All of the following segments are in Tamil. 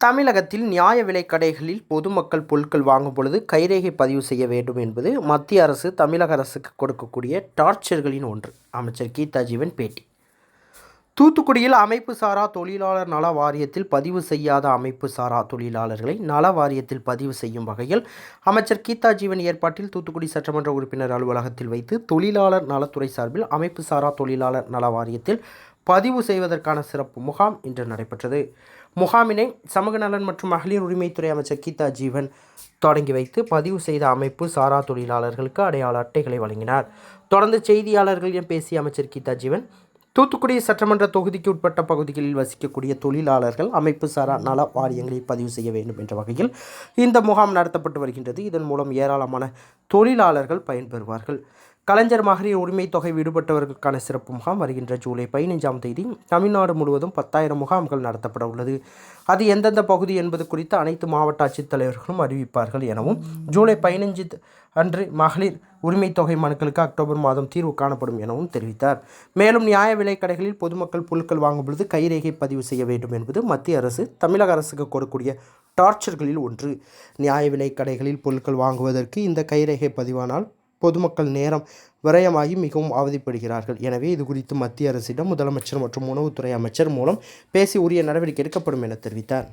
தமிழகத்தில் நியாய விலைக் கடைகளில் பொதுமக்கள் பொருட்கள் வாங்கும் பொழுது கைரேகை பதிவு செய்ய வேண்டும் என்பது மத்திய அரசு தமிழக அரசுக்கு கொடுக்கக்கூடிய டார்ச்சர்களின் ஒன்று. அமைச்சர் கீதா ஜீவன் பேட்டி. தூத்துக்குடியில் அமைப்பு சாரா தொழிலாளர் நல வாரியத்தில் பதிவு செய்யாத அமைப்பு சாரா தொழிலாளர்களை நல வாரியத்தில் பதிவு செய்யும் வகையில் அமைச்சர் கீதா ஜீவன் ஏற்பாட்டில் தூத்துக்குடி சட்டமன்ற உறுப்பினர் அலுவலகத்தில் வைத்து தொழிலாளர் நலத்துறை சார்பில் அமைப்பு சாரா தொழிலாளர் நல வாரியத்தில் பதிவு செய்வதற்கான சிறப்பு முகாம் இன்று நடைபெற்றது. முகாமினை சமூக நலன் மற்றும் மகளிர் உரிமைத்துறை அமைச்சர் கீதா ஜீவன் தொடங்கி வைத்து பதிவு செய்த அமைப்பு சாரா தொழிலாளர்களுக்கு அடையாள அட்டைகளை வழங்கினார். தொடர்ந்து செய்தியாளர்களிடம் பேசிய அமைச்சர் கீதா ஜீவன் தூத்துக்குடி சட்டமன்ற தொகுதிக்கு உட்பட்ட பகுதிகளில் வசிக்கக்கூடிய தொழிலாளர்கள் அமைப்பு சாரா நல வாரியங்களில் பதிவு செய்ய வேண்டும் என்ற வகையில் இந்த முகாம் நடத்தப்பட்டு வருகின்றது. இதன் மூலம் ஏராளமான தொழிலாளர்கள் பயன்பெறுவார்கள். கலைஞர் மகளிர் உரிமை தொகை விடுபட்டவர்களுக்கான சிறப்பு முகாம் வருகின்ற ஜூலை பதினைஞ்சாம் தேதி தமிழ்நாடு முழுவதும் பத்தாயிரம் முகாம்கள் நடத்தப்பட உள்ளது. அது எந்தெந்த பகுதி என்பது குறித்து அனைத்து மாவட்ட ஆட்சித்தலைவர்களும் அறிவிப்பார்கள் எனவும் ஜூலை பதினைஞ்சு அன்று மகளிர் உரிமை தொகை மனுக்களுக்கு அக்டோபர் மாதம் தீர்வு காணப்படும் எனவும் தெரிவித்தார். மேலும் நியாய விலைக் கடைகளில் பொதுமக்கள் பொருட்கள் வாங்கும் பொழுது கைரேகை பதிவு செய்ய வேண்டும் என்பது மத்திய அரசு தமிழக அரசுக்கு கொடுக்கூடிய டார்ச்சர்களில் ஒன்று. நியாய விலைக் கடைகளில் பொருட்கள் வாங்குவதற்கு இந்த கைரேகை பதிவானால் பொதுமக்கள் நேரம் விரயமாகி மிகவும் அவதிப்படுகிறார்கள். எனவே இது குறித்து மத்திய அரசிடம் முதலமைச்சர் மற்றும் உணவுத்துறை அமைச்சர் மூலம் பேசி உரிய நடவடிக்கை எடுக்கப்படும் என தெரிவித்தார்.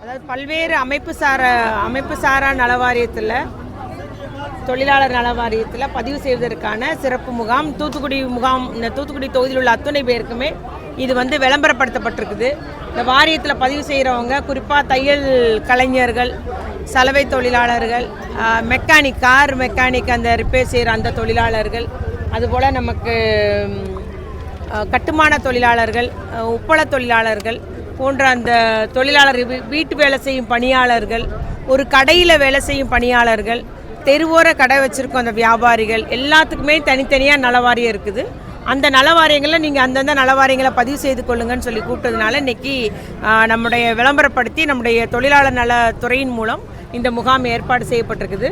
அதாவது பல்வேறு அமைப்பு சார அமைப்பு சாரா நல வாரியத்தில் தொழிலாளர் நல வாரியத்தில் பதிவு செய்வதற்கான சிறப்பு முகாம் தூத்துக்குடி முகாம் இந்த தூத்துக்குடி தொகுதியில் உள்ள அத்துணை பேருக்குமே இது வந்து விளம்பரப்படுத்தப்பட்டிருக்குது. இந்த வாரியத்தில் பதிவு செய்கிறவங்க குறிப்பாக தையல் கலைஞர்கள் சலவை தொழிலாளர்கள் மெக்கானிக் கார் மெக்கானிக் அந்த ரிப்பேர் செய்கிற அந்த தொழிலாளர்கள் அதுபோல் நமக்கு கட்டுமான தொழிலாளர்கள் உப்பள தொழிலாளர்கள் போன்ற அந்த தொழிலாளர் வீட்டு வேலை செய்யும் பணியாளர்கள் ஒரு கடையில் வேலை செய்யும் பணியாளர்கள் தெருவோர கடை வச்சுருக்கோம் அந்த வியாபாரிகள் எல்லாத்துக்குமே தனித்தனியாக நலவாரியம் இருக்குது. அந்த நலவாரியங்களில் நீங்கள் அந்தந்த நலவாரியங்களை பதிவு செய்து கொள்ளுங்கன்னு சொல்லி கூப்பிட்டதுனால இன்றைக்கி நம்முடைய விளம்பரப்படுத்தி நம்முடைய தொழிலாளர் நலத்துறையின் மூலம் இந்த முகாம் ஏற்பாடு செய்யப்பட்டிருக்குது.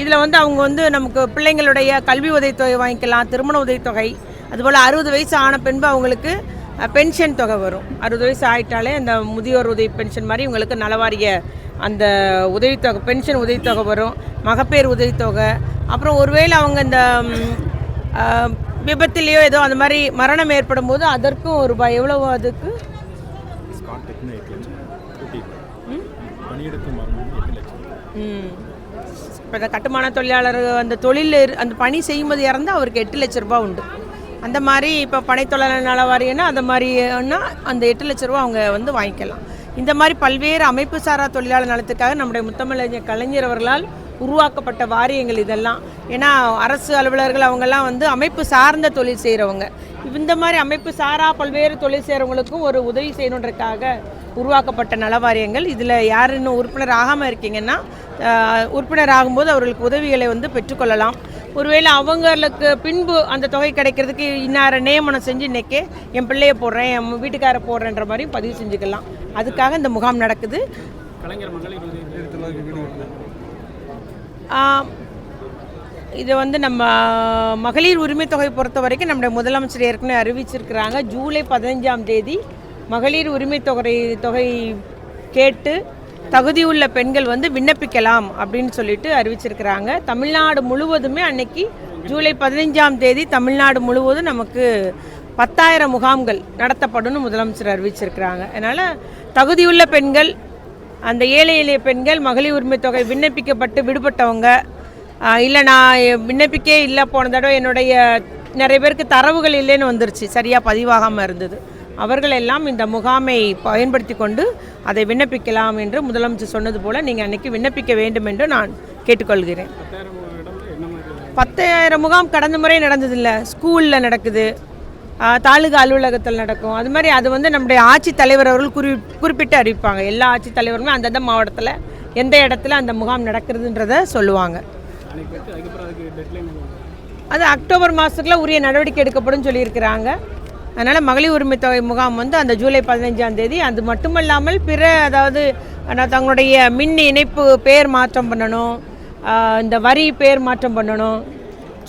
இதில் வந்து அவங்க வந்து நமக்கு பிள்ளைங்களுடைய கல்வி உதவித்தொகை வாங்கிக்கலாம் திருமண உதவித்தொகை அதுபோல் அறுபது வயசு ஆன பின்பு அவங்களுக்கு பென்ஷன் தொகை வரும். அறுபது வயசு ஆயிட்டாலே அந்த முதியோர் உதவி பென்ஷன் மாதிரி இவங்களுக்கு நலவாரிய அந்த உதவித்தொகை பென்ஷன் உதவித்தொகை வரும் மகப்பேறு உதவித்தொகை. அப்புறம் ஒருவேளை அவங்க இந்த விபத்துலேயோ ஏதோ அந்த மாதிரி மரணம் ஏற்படும் போது அதற்கும் ஒரு ரூபாய் எவ்வளவு அதுக்கு? இப்போ இந்த கட்டுமான தொழிலாளர் அந்த தொழில் இரு- அந்த பணி செய்யும்போது இறந்து அவருக்கு எட்டு லட்ச ரூபாய் உண்டு. அந்த மாதிரி இப்போ பனைத்தொழிலாளர் நல வாரியம்னா அந்த மாதிரினா அந்த எட்டு லட்ச ரூபா அவங்க வந்து வாங்கிக்கலாம். இந்த மாதிரி பல்வேறு அமைப்பு சாரா தொழிலாளர் நலத்துக்காக நம்முடைய முத்தமிழ் கலைஞர் அவர்களால் உருவாக்கப்பட்ட வாரியங்கள் இதெல்லாம். ஏன்னா அரசு அலுவலர்கள் அவங்கெல்லாம் வந்து அமைப்பு சார்ந்த தொழில் செய்கிறவங்க இந்த மாதிரி அமைப்பு சாரா பல்வேறு தொழில் செய்கிறவங்களுக்கும் ஒரு உதவி செய்யணுன்றதுக்காக உருவாக்கப்பட்ட நல வாரியங்கள் இதில் யார் இன்னும் உறுப்பினர் ஆகாமல் இருக்கீங்கன்னா உறுப்பினர் ஆகும்போது அவர்களுக்கு உதவிகளை வந்து பெற்றுக்கொள்ளலாம் ஒருவேளை அவங்களுக்கு பின்பு அந்த தொகை கிடைக்கிறதுக்கு இன்னார நியமனம் செஞ்சு இன்றைக்கே என் பிள்ளைய போடுறேன் என் வீட்டுக்கார போடுறேன்ற மாதிரியும் பதிவு செஞ்சுக்கலாம். அதுக்காக இந்த முகாம் நடக்குது. கலைஞர் மகளிர் இது வந்து நம்ம மகளிர் உரிமை தொகை பொறுத்த வரைக்கும் நம்முடைய முதலமைச்சர் ஏற்கனவே அறிவிச்சிருக்கிறாங்க. ஜூலை பதினஞ்சாம் தேதி மகளிர் உரிமை தொகை தொகை கேட்டு தகுதியுள்ள பெண்கள் வந்து விண்ணப்பிக்கலாம் அப்படின்னு சொல்லிட்டு அறிவிச்சிருக்கிறாங்க. தமிழ்நாடு முழுவதுமே அன்னைக்கு ஜூலை பதினைஞ்சாம் தேதி தமிழ்நாடு முழுவதும் நமக்கு பத்தாயிரம் முகாம்கள் நடத்தப்படும்னு முதலமைச்சர் அறிவிச்சிருக்கிறாங்க. அதனால் தகுதியுள்ள பெண்கள் அந்த ஏழை எளிய பெண்கள் மகளிர் உரிமை தொகை விண்ணப்பிக்கப்பட்டு விடுபட்டவங்க. இல்லை நான் விண்ணப்பிக்கே இல்லை போன தடவை என்னுடைய நிறைய பேருக்கு தரவுகள் இல்லைன்னு வந்துருச்சு. சரியாக பதிவாகாமல் இருந்தது. அவர்கள் எல்லாம் இந்த முகாமை பயன்படுத்தி கொண்டு அதை விண்ணப்பிக்கலாம் என்று முதலமைச்சர் சொன்னது போல் நீங்கள் அன்னைக்கு விண்ணப்பிக்க வேண்டும் என்று நான் கேட்டுக்கொள்கிறேன். பத்தாயிரம் முகாம் கடந்த முறை நடந்ததில்ல. ஸ்கூலில் நடக்குது. தாலுகா அலுவலகத்தில் நடக்கும். அது மாதிரி அது வந்து நம்முடைய ஆட்சித் தலைவர் அவர்கள் குறி குறிப்பிட்டு அறிவிப்பாங்க. எல்லா ஆட்சித் தலைவருமே அந்தந்த மாவட்டத்தில் எந்த இடத்துல அந்த முகாம் நடக்கிறதுன்றத சொல்லுவாங்க. அது அக்டோபர் மாதத்துக்குள்ள உரிய நடவடிக்கை எடுக்கப்படும் சொல்லியிருக்கிறாங்க. அதனால் மகளிர் உரிமை தொகை முகாம் வந்து அந்த ஜூலை பதினஞ்சாம் தேதி அது மட்டுமல்லாமல் பிற அதாவது தங்களுடைய மின் இணைப்பு பெயர் மாற்றம் பண்ணணும் இந்த வரி பேர் மாற்றம் பண்ணணும்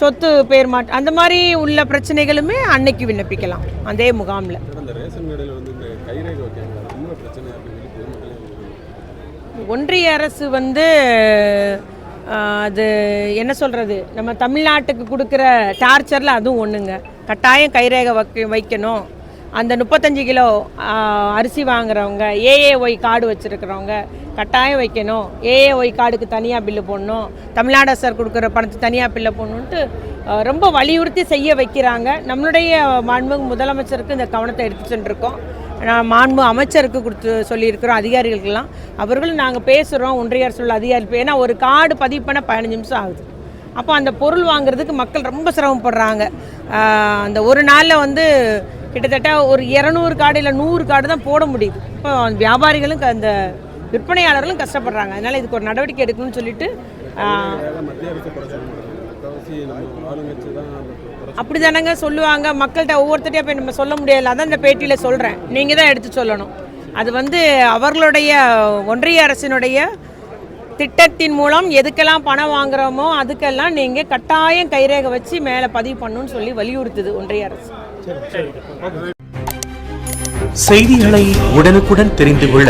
சொத்து பேர் மாட்டு அந்த மாதிரி உள்ள பிரச்சனைகளுமே அன்னைக்கு விண்ணப்பிக்கலாம் அதே முகாமில். ஒன்றிய அரசு வந்து அது என்ன சொல்கிறது நம்ம தமிழ்நாட்டுக்கு கொடுக்குற டார்ச்சரில் அதுவும் ஒன்றுங்க கட்டாயம் கைரேகை வைக்க வைக்கணும். அந்த முப்பத்தஞ்சு கிலோ அரிசி வாங்குறவங்க ஏஏஒய் கார்டு வச்சுருக்கிறவங்க கட்டாயம் வைக்கணும். ஏஏஒய் கார்டுக்கு தனியாக பில்லு போடணும். தமிழ்நாடு அரசர் கொடுக்குற பணத்துக்கு தனியாக பில்லு போடணுன்ட்டு ரொம்ப வலியுறுத்தி செய்ய வைக்கிறாங்க. நம்மளுடைய மாண்புமிகு முதலமைச்சருக்கு இந்த கவனத்தை எடுத்து சென்றிருக்கோம். நான் மாண்பு அமைச்சருக்கு கொடுத்து சொல்லியிருக்கிறோம் அதிகாரிகளுக்கெல்லாம். அவர்களும் நாங்கள் பேசுகிறோம் ஒன்றிய அரசு உள்ள அதிகாரி ஏன்னா ஒரு கார்டு பதிவு பண்ண பதினஞ்சு நிமிஷம் ஆகுது. அப்போ அந்த பொருள் வாங்குறதுக்கு மக்கள் ரொம்ப சிரமப்படுறாங்க. அந்த ஒரு நாளில் வந்து கிட்டத்தட்ட ஒரு இரநூறு கார்டு இல்லை நூறு கார்டு தான் போட முடியுது. இப்போ வியாபாரிகளும் அந்த விற்பனையாளர்களும் கஷ்டப்படுறாங்க. அதனால் இதுக்கு ஒரு நடவடிக்கை எடுக்கணும்னு சொல்லிட்டு அப்படி தானங்க சொல்லுவாங்க. மக்கள்கிட்ட ஒவ்வொருத்தட்டையும் போய் நம்ம சொல்ல முடியாது. அதான் இந்த பேட்டியில் சொல்கிறேன் நீங்கள் தான் எடுத்து சொல்லணும். அது வந்து அவர்களுடைய ஒன்றிய அரசினுடைய திட்டத்தின் மூலம் எதுக்கெல்லாம் பணம் வாங்குறோமோ அதுக்கெல்லாம் நீங்கள் கட்டாயம் கைரேகை வச்சு மேலே பதிவு பண்ணணும்னு சொல்லி வலியுறுத்துது ஒன்றிய அரசு. செய்திகளை உடனுக்குடன் தெரிந்து கொள்ள